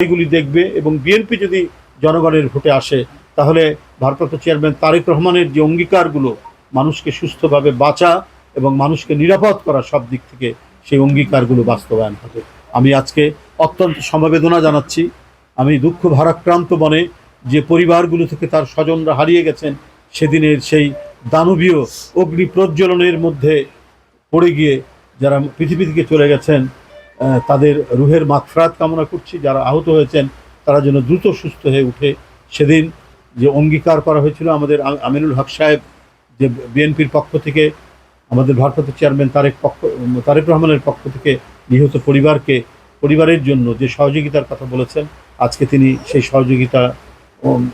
এগুলি দেখবে এবং বিএনপি যদি জনগণের ভোটে আসে, তাহলে ভারপ্রাপ্ত চেয়ারম্যান তারেক রহমানের যে অঙ্গীকারগুলো মানুষকে সুস্থভাবে বাঁচা এবং মানুষকে নিরাপদ করা সব দিক থেকে সেই অঙ্গীকারগুলো বাস্তবায়ন হবে। আমি আজকে অত্যন্ত সমবেদনা জানাচ্ছি। আমি দুঃখ ভারাক্রান্ত মনে যে পরিবারগুলো থেকে তার স্বজনরা হারিয়ে গেছেন, সেদিনের সেই দানবীয় অগ্নি প্রজ্বলনের মধ্যে পড়ে গিয়ে যারা পৃথিবী থেকে চলে গেছেন তাদের রুহের মাগফরাত কামনা করছি। যারা আহত হয়েছেন, তারা যেন দ্রুত সুস্থ হয়ে উঠে। সেদিন যে অঙ্গীকার করা হয়েছিল আমাদের আমিনুল হক সাহেব, যে বিএনপির পক্ষ থেকে, আমাদের ভারপ্রাপ্ত চেয়ারম্যান তারেক পক্ষ তারেক রহমানের পক্ষ থেকে নিহত পরিবারকে, পরিবারের জন্য যে সহযোগিতার কথা বলেছেন, আজকে তিনি সেই সহযোগিতা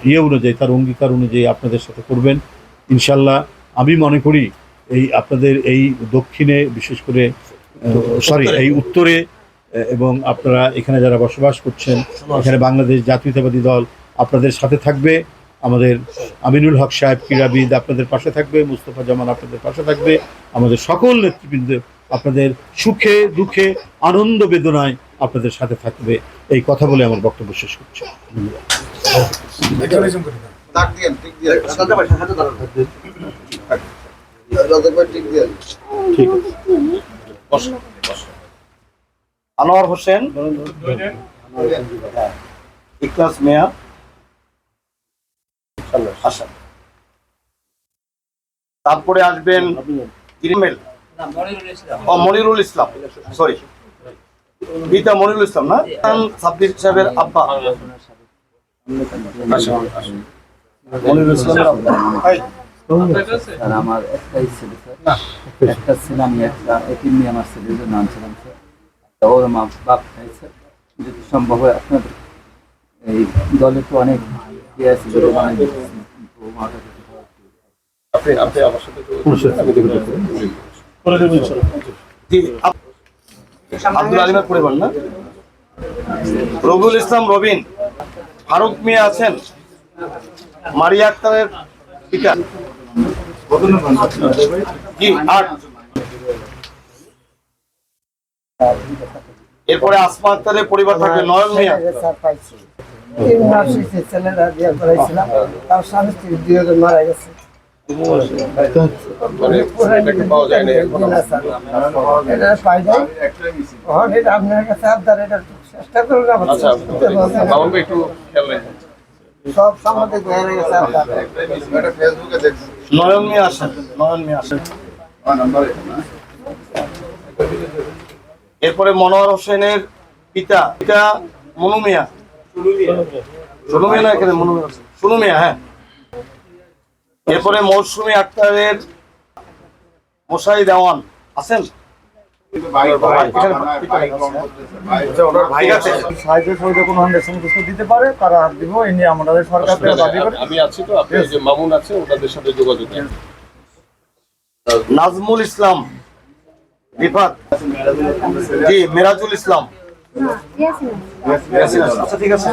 ইয়ে অনুযায়ী, তার অঙ্গীকার অনুযায়ী আপনাদের সাথে করবেন। ইনশাল্লাহ আমি মনে করি এই আপনাদের এই দক্ষিণে, বিশেষ করে সরি এই উত্তরে এবং আপনারা এখানে যারা বসবাস করছেন এখানে বাংলাদেশ জাতীয়তাবাদী দল আপনাদের সাথে থাকবে। আমাদের আমিনুল হক সাহেব ক্রীড়াবিদ আপনাদের পাশে থাকবে মুস্তফা জামান আপনাদের পাশে থাকবে। আমাদের সকল নেতৃবৃন্দ আপনাদের সুখে দুঃখে আনন্দ বেদনায় আপনাদের সাথে থাকবে। এই কথা বলে আমার বক্তব্য শেষ করছি। ঠিক আছে। আনোয়ার হোসেন। ইকলাস মিয়া। হাসান তারপরে আসবেন ইরমেল। ও মনিরুল ইসলাম সরি। পিতা মনিরুল ইসলাম না? সাব্বির সাহেবের আব্বা। মনিরুল ইসলামের আব্বা। আমার একটাই ছিল স্যার। একটা ছিল আমি একটা এটিম নিয়ে আমার ছেলেদের নাম ছিলাম স্যার। ওর মা বাপ নাই যদি সম্ভব হয় আপনাদের এই দলে তো অনেক ইয়ে আছে। আপনি আপনি আমার সাথে আব্দুল আলিমের পরিবার না? রবিউল ইসলাম রবিন ফারুক মিয়া আছেন। মারিয়া আক্তারের পিতা। জি আট। এরপরে আসমা আক্তারের পরিবার থাকবে নয়ন মিয়া। স্যার পাইছি। তিন মাস হয়েছে ছেলেরা বিয়ে করাইছিলাম তার স্বামী স্ত্রী দুজন মারা গেছে। পাওয়া যায় না না, স্যার। এটা পাই নাই। তখন এটা আপনার কাছে আবদার এটা চেষ্টা করুন আচ্ছা সব হয়ে নয়ন মিয়া আসেন নয়ন মিয়া আসেন। নাম্বারে এরপরে মনোয়ার হোসেনের পিতা পিতা মনু মিয়া। সোনু মিয়া না এখানে? মনু মিয়া। সোনু মিয়া হ্যাঁ। এরপরে মৌসুমী আক্তারের মশাই দেওয়ান। আছেন? দিতে পারে তারা দিব নিয়ে আমাদের সরকার আমি আছি তো আপনি যে মামুন আছে ওনাদের সাথে যোগাযোগ নাজমুল ইসলাম। রিফাত জি মেরাজুল ইসলাম। আচ্ছা ঠিক আছে।